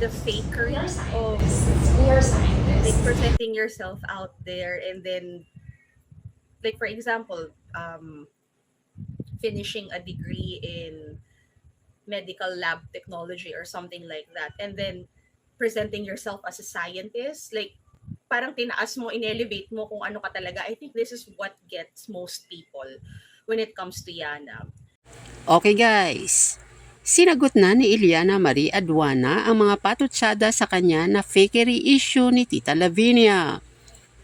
the fakery We are of scientists. We are scientists. like presenting yourself out there and then like for example um finishing a degree in medical lab technology or something like that and then presenting yourself as a scientist like parang tinaas mo inelevate mo kung ano ka talaga i think this is what gets most people when it comes to Yana Okay guys, sinagot na ni Iliana Marie Aduana ang mga patutsada sa kanya na fakery issue ni Tita Lavinia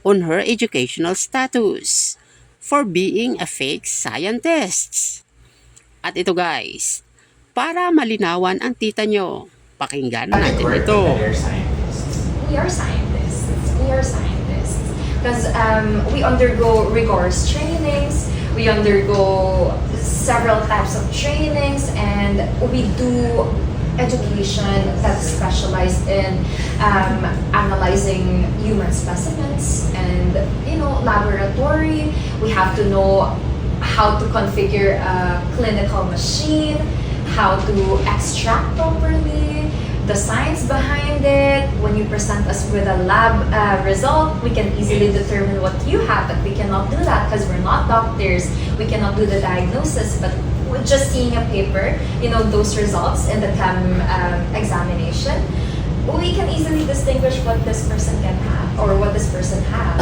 on her educational status for being a fake scientist. At ito guys, para malinawan ang tita nyo, pakinggan natin ito. we are scientists. We are scientists. Because um, we undergo rigorous trainings, we undergo several types of trainings, we do education that's specialized in um, analyzing human specimens and you know laboratory. We have to know how to configure a clinical machine, how to extract properly, the science behind. When you present us with a lab uh, result, we can easily determine what you have, but we cannot do that because we're not doctors. We cannot do the diagnosis, but with just seeing a paper, you know, those results in the chem um, examination, we can easily distinguish what this person can have or what this person has.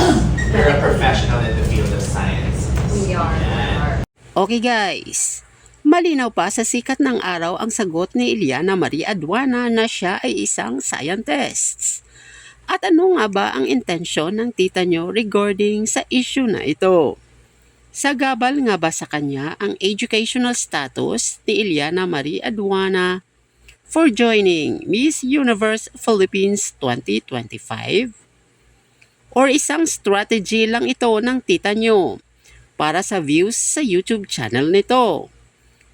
You're a professional in the field of science. We are. We are. Okay guys, malinaw pa sa sikat ng araw ang sagot ni Iliana Marie Aduana na siya ay isang scientist. At ano nga ba ang intensyon ng tita nyo regarding sa issue na ito? Sagabal nga ba sa kanya ang educational status ni Iliana Marie Aduana for joining Miss Universe Philippines 2025? Or isang strategy lang ito ng tita nyo para sa views sa YouTube channel nito.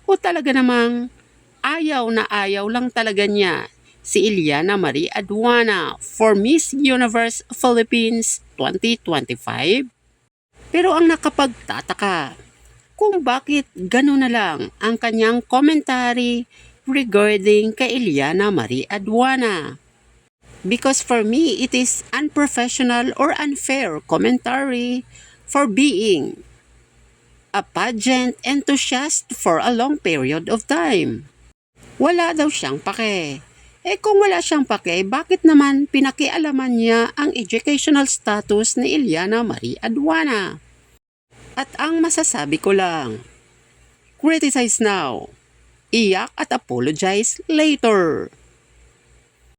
O talaga namang ayaw na ayaw lang talaga niya si Iliana Marie Aduana for Miss Universe Philippines 2025? Pero ang nakapagtataka, kung bakit gano'n na lang ang kanyang commentary regarding kay Iliana Marie Aduana. Because for me, it is unprofessional or unfair commentary for being a pageant enthusiast for a long period of time. Wala daw siyang pake. Eh kung wala siyang pake, bakit naman pinakialaman niya ang educational status ni Iliana Marie Aduana? At ang masasabi ko lang, criticize now, iyak at apologize later.